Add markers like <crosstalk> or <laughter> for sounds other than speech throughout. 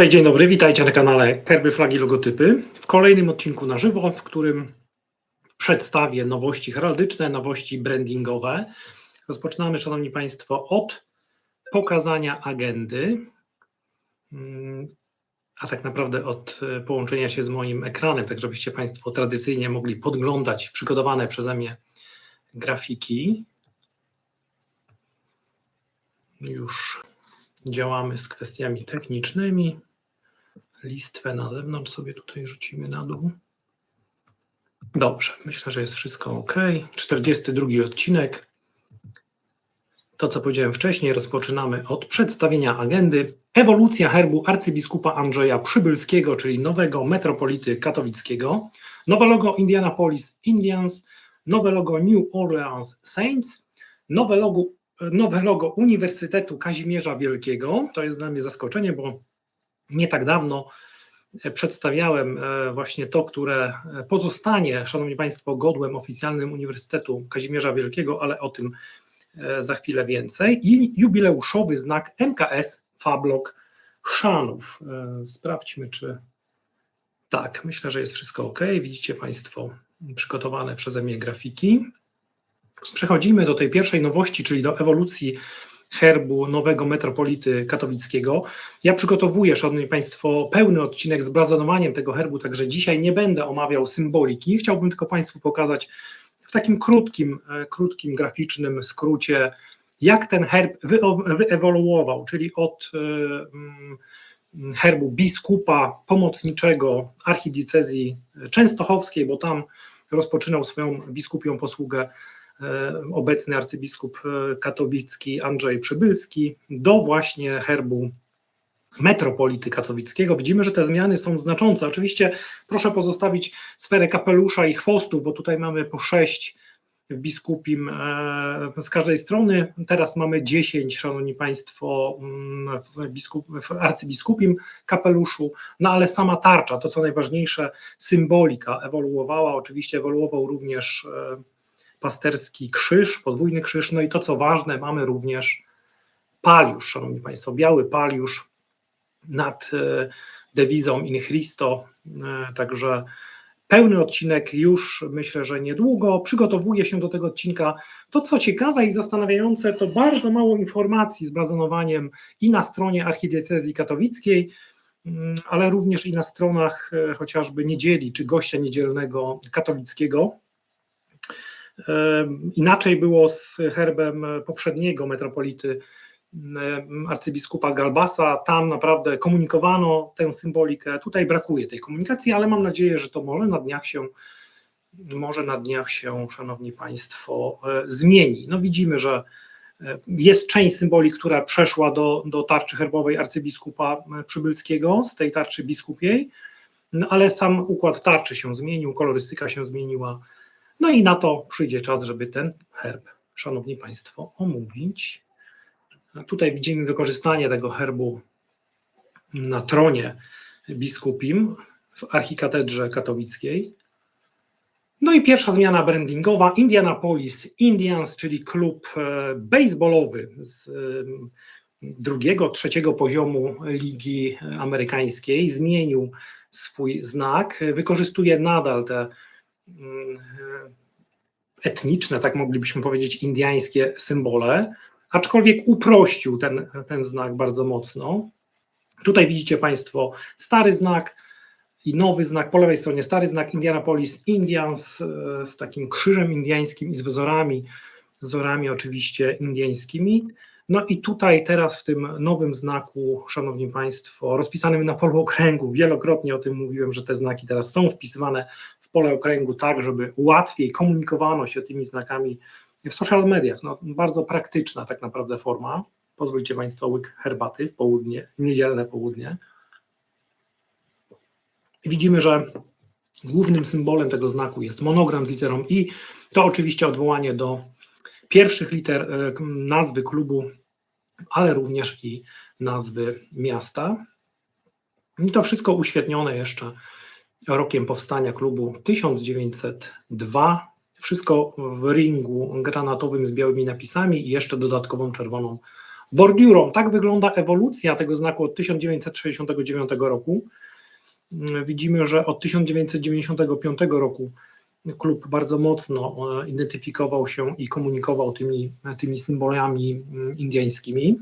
Cześć, dzień dobry, witajcie na kanale Herby, Flagi, Logotypy. W kolejnym odcinku na żywo, w którym przedstawię nowości heraldyczne, nowości brandingowe. Rozpoczynamy, Szanowni Państwo, od pokazania agendy, mm, a tak naprawdę od e, połączenia się z moim ekranem, tak żebyście Państwo tradycyjnie mogli podglądać przygotowane przeze mnie grafiki. Już działamy z kwestiami technicznymi. Listwę na zewnątrz sobie tutaj rzucimy na dół. Dobrze, myślę, że jest wszystko ok. 42 odcinek. To, co powiedziałem wcześniej, rozpoczynamy od przedstawienia agendy. Ewolucja herbu arcybiskupa Andrzeja Przybylskiego, czyli nowego metropolity katowickiego. Nowe logo Indianapolis Indians, nowe logo New Orleans Saints, nowe logo nowe logo Uniwersytetu Kazimierza Wielkiego. To jest dla mnie zaskoczenie, bo nie tak dawno przedstawiałem e, właśnie to, które pozostanie, Szanowni Państwo, godłem oficjalnym Uniwersytetu Kazimierza Wielkiego, ale o tym e, za chwilę więcej. I jubileuszowy znak MKS Fablok Szanów. E, sprawdźmy, czy tak, myślę, że jest wszystko ok. Widzicie Państwo przygotowane przeze mnie grafiki. Przechodzimy do tej pierwszej nowości, czyli do ewolucji herbu nowego metropolity katowickiego. Ja przygotowuję, szanowni państwo, pełny odcinek z blazonowaniem tego herbu, także dzisiaj nie będę omawiał symboliki. Chciałbym tylko państwu pokazać w takim krótkim, e, krótkim graficznym skrócie, jak ten herb wyewoluował, czyli od e, mm, herbu biskupa pomocniczego archidiecezji częstochowskiej, bo tam rozpoczynał swoją biskupią posługę obecny arcybiskup e, katowicki Andrzej Przybylski do właśnie herbu metropolity katowickiego. Widzimy, że te zmiany są znaczące. Oczywiście proszę pozostawić sferę kapelusza i chwostów, bo tutaj mamy po sześć w biskupim e, z każdej strony. Teraz mamy 10, szanowni państwo, mm, w, biskup, w arcybiskupim kapeluszu, no ale sama tarcza, to co najważniejsze, symbolika ewoluowała, oczywiście ewoluował również pasterski krzyż, podwójny krzyż, no i to co ważne, mamy również paliusz, szanowni państwo, biały paliusz nad e, dewizą in Christo, e, także pełny odcinek już myślę, że niedługo. Przygotowuję się do tego odcinka. To co ciekawe i zastanawiające, to bardzo mało informacji z blazonowaniem i na stronie archidiecezji katowickiej, mm, ale również i na stronach e, chociażby niedzieli czy gościa niedzielnego katowickiego. Inaczej było z herbem poprzedniego metropolity arcybiskupa Galbasa. Tam naprawdę komunikowano tę symbolikę. Tutaj brakuje tej komunikacji, ale mam nadzieję, że to może na dniach się może na dniach się, szanowni państwo, e, zmieni. No widzimy, że e, jest część symboli, która przeszła do, do tarczy herbowej arcybiskupa Przybylskiego, z tej tarczy biskupiej, no ale sam układ tarczy się zmienił, kolorystyka się zmieniła, no i na to przyjdzie czas, żeby ten herb, szanowni państwo, omówić. Tutaj widzimy wykorzystanie tego herbu na tronie biskupim w archikatedrze katowickiej. No i pierwsza zmiana brandingowa, Indianapolis Indians, czyli klub e, baseballowy z e, drugiego, trzeciego poziomu ligi amerykańskiej, zmienił swój znak, wykorzystuje nadal te etniczne, tak moglibyśmy powiedzieć, indiańskie symbole, aczkolwiek uprościł ten, ten znak bardzo mocno. Tutaj widzicie Państwo stary znak i nowy znak, po lewej stronie stary znak Indianapolis Indians e, z takim krzyżem indiańskim i z wzorami, wzorami oczywiście indiańskimi. No i tutaj teraz w tym nowym znaku, Szanowni Państwo, rozpisanym na polu okręgu, wielokrotnie o tym mówiłem, że te znaki teraz są wpisywane w pole okręgu tak, żeby łatwiej komunikowano się tymi znakami w social mediach. No, bardzo praktyczna tak naprawdę forma. Pozwólcie Państwo łyk herbaty w południe, niedzielne południe. Widzimy, że głównym symbolem tego znaku jest monogram z literą I. To oczywiście odwołanie do pierwszych liter e, nazwy klubu ale również i nazwy miasta. I to wszystko uświetnione jeszcze rokiem powstania klubu 1902. Wszystko w ringu granatowym z białymi napisami i jeszcze dodatkową czerwoną Bordiurą. Tak wygląda ewolucja tego znaku od 1969 roku. Widzimy, że od 1995 roku klub bardzo mocno e, identyfikował się i komunikował tymi, tymi symbolami mm, indyjskimi.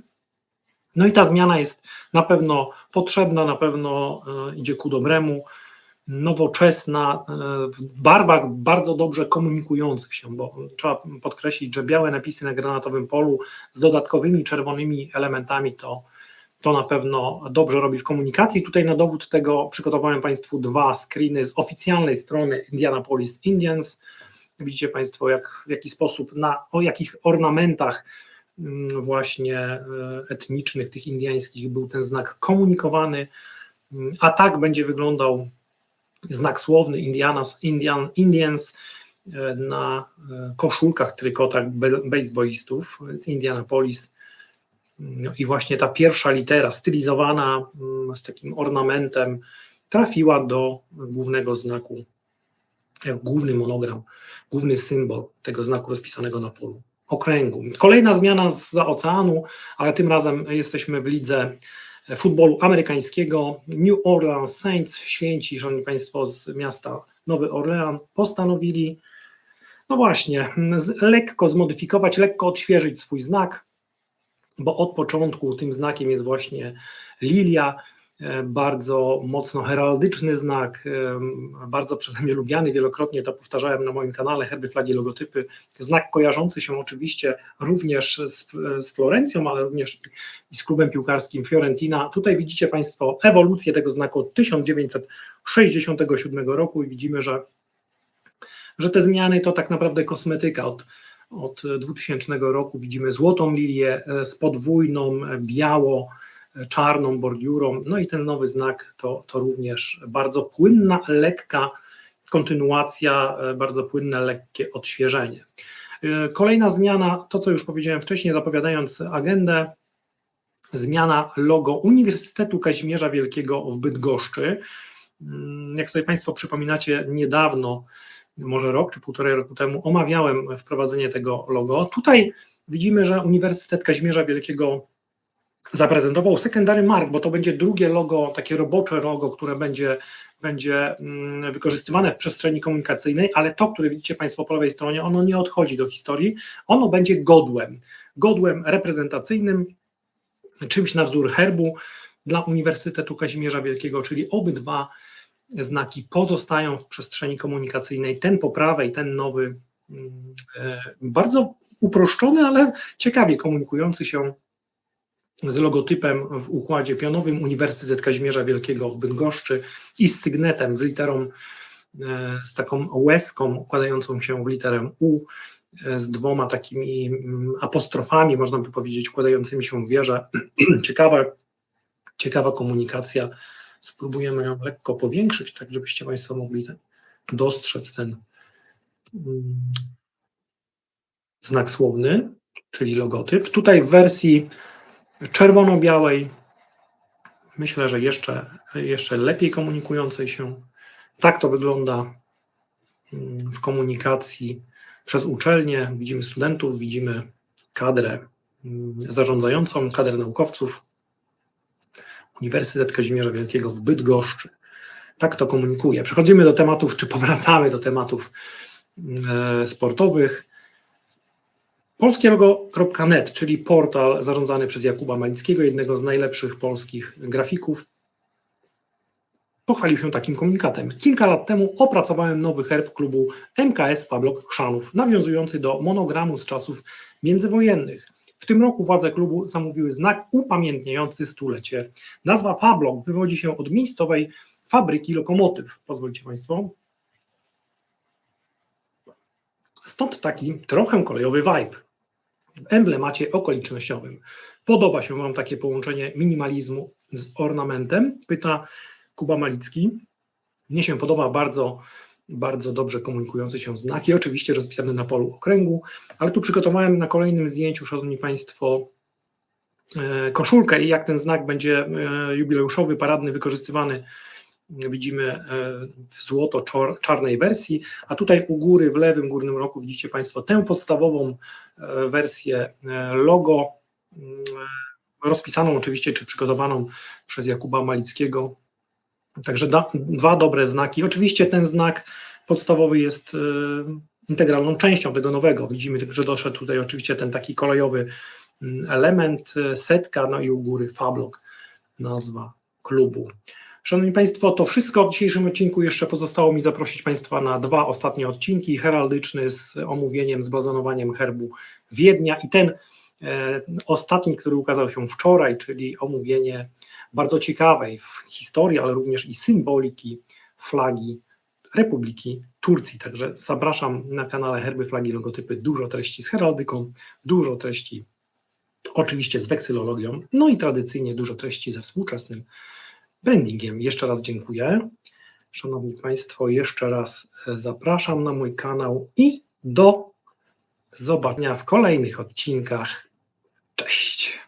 No i ta zmiana jest na pewno potrzebna, na pewno e, idzie ku dobremu, nowoczesna, e, w barwach bardzo dobrze komunikujących się, bo trzeba podkreślić, że białe napisy na granatowym polu z dodatkowymi czerwonymi elementami to, to na pewno dobrze robi w komunikacji. Tutaj na dowód tego przygotowałem Państwu dwa screeny z oficjalnej strony Indianapolis Indians. Widzicie Państwo, jak, w jaki sposób, na, o jakich ornamentach mm, właśnie e, etnicznych, tych indyjskich był ten znak komunikowany, Mm, a tak będzie wyglądał znak słowny Indianas, Indian, Indians e, na e, koszulkach, trykotach baseballistów z Indianapolis. No i właśnie ta pierwsza litera, stylizowana mm, z takim ornamentem, trafiła do głównego znaku, jak główny monogram, główny symbol tego znaku rozpisanego na polu okręgu. Kolejna zmiana za oceanu, ale tym razem jesteśmy w lidze futbolu amerykańskiego. New Orleans Saints, święci, szanowni państwo, z miasta Nowy Orlean, postanowili, no właśnie, lekko zmodyfikować, lekko odświeżyć swój znak, bo od początku tym znakiem jest właśnie lilia, bardzo mocno heraldyczny znak, e, bardzo przeze mnie lubiany, wielokrotnie to powtarzałem na moim kanale, herby, flagi, logotypy, znak kojarzący się oczywiście również z, z Florencją, ale również i z klubem piłkarskim Fiorentina. Tutaj widzicie Państwo ewolucję tego znaku od 1967 roku i widzimy, że, że te zmiany to tak naprawdę kosmetyka od od 2000 roku widzimy złotą lilię e, z podwójną biało-czarną bordiurą, no i ten nowy znak to, to również bardzo płynna, lekka kontynuacja, e, bardzo płynne, lekkie odświeżenie. E, Kolejna zmiana, to co już powiedziałem wcześniej, zapowiadając agendę, zmiana logo Uniwersytetu Kazimierza Wielkiego w Bydgoszczy. Mm, Jak sobie Państwo przypominacie, niedawno może rok czy półtorej roku temu omawiałem wprowadzenie tego logo. Tutaj widzimy, że Uniwersytet Kazimierza Wielkiego zaprezentował secondary mark, bo to będzie drugie logo, takie robocze logo, które będzie, będzie mm, wykorzystywane w przestrzeni komunikacyjnej, ale to, które widzicie Państwo po lewej stronie, ono nie odchodzi do historii, ono będzie godłem, godłem reprezentacyjnym, czymś na wzór herbu dla Uniwersytetu Kazimierza Wielkiego, czyli obydwa znaki pozostają w przestrzeni komunikacyjnej, ten po prawej, ten nowy, mm, e, bardzo uproszczony, ale ciekawie komunikujący się z logotypem w układzie pionowym Uniwersytet Kazimierza Wielkiego w Bydgoszczy i z sygnetem, z literą, e, z taką łezką układającą się w literę U, e, z dwoma takimi mm, apostrofami, można by powiedzieć, układającymi się w wieżę. <clears throat> Ciekawa, ciekawa komunikacja Spróbujemy ją lekko powiększyć, tak żebyście Państwo mogli ten, dostrzec ten mm, znak słowny, czyli logotyp. Tutaj w wersji czerwono-białej myślę, że jeszcze, jeszcze lepiej komunikującej się. Tak to wygląda mm, w komunikacji przez uczelnię. Widzimy studentów, widzimy kadrę mm, zarządzającą, kadrę naukowców, Uniwersytet Kazimierza Wielkiego w Bydgoszczy. Tak to komunikuje. Przechodzimy do tematów, czy powracamy do tematów e, sportowych. Polskielogo.net, czyli portal zarządzany przez Jakuba Malickiego, jednego z najlepszych polskich grafików, pochwalił się takim komunikatem. Kilka lat temu opracowałem nowy herb klubu MKS Fablok Chrzanów, nawiązujący do monogramu z czasów międzywojennych. W tym roku władze klubu zamówiły znak upamiętniający stulecie. Nazwa Fablok wywodzi się od miejscowej fabryki lokomotyw. Pozwolicie Państwo. Stąd taki trochę kolejowy vibe w emblemacie okolicznościowym. Podoba się Wam takie połączenie minimalizmu z ornamentem? Pyta Kuba Malicki. Mnie się podoba bardzo, bardzo dobrze komunikujący się znak i oczywiście rozpisany na polu okręgu, ale tu przygotowałem na kolejnym zdjęciu, Szanowni Państwo, e, koszulkę i jak ten znak będzie e, jubileuszowy, paradny, wykorzystywany widzimy e, w złoto-czarnej wersji, a tutaj u góry w lewym górnym rogu widzicie Państwo tę podstawową wersję logo mm, rozpisaną oczywiście, czy przygotowaną przez Jakuba Malickiego. Także da, dwa dobre znaki. Oczywiście ten znak podstawowy jest integralną częścią tego nowego. Widzimy, że doszedł tutaj oczywiście ten taki kolejowy mm, element, setka, no i u góry fablok, nazwa klubu. Szanowni Państwo, to wszystko w dzisiejszym odcinku. Jeszcze pozostało mi zaprosić Państwa na dwa ostatnie odcinki. Heraldyczny z omówieniem, z bazonowaniem herbu Wiednia i ten e, ostatni, który ukazał się wczoraj, czyli omówienie bardzo ciekawej w historii, ale również i symboliki flagi Republiki Turcji. Także zapraszam na kanale Herby, Flagi, Logotypy. Dużo treści z heraldyką, dużo treści oczywiście z weksylologią, no i tradycyjnie dużo treści ze współczesnym brandingiem. Jeszcze raz dziękuję. Szanowni Państwo, jeszcze raz e, zapraszam na mój kanał i do zobaczenia w kolejnych odcinkach. Cześć.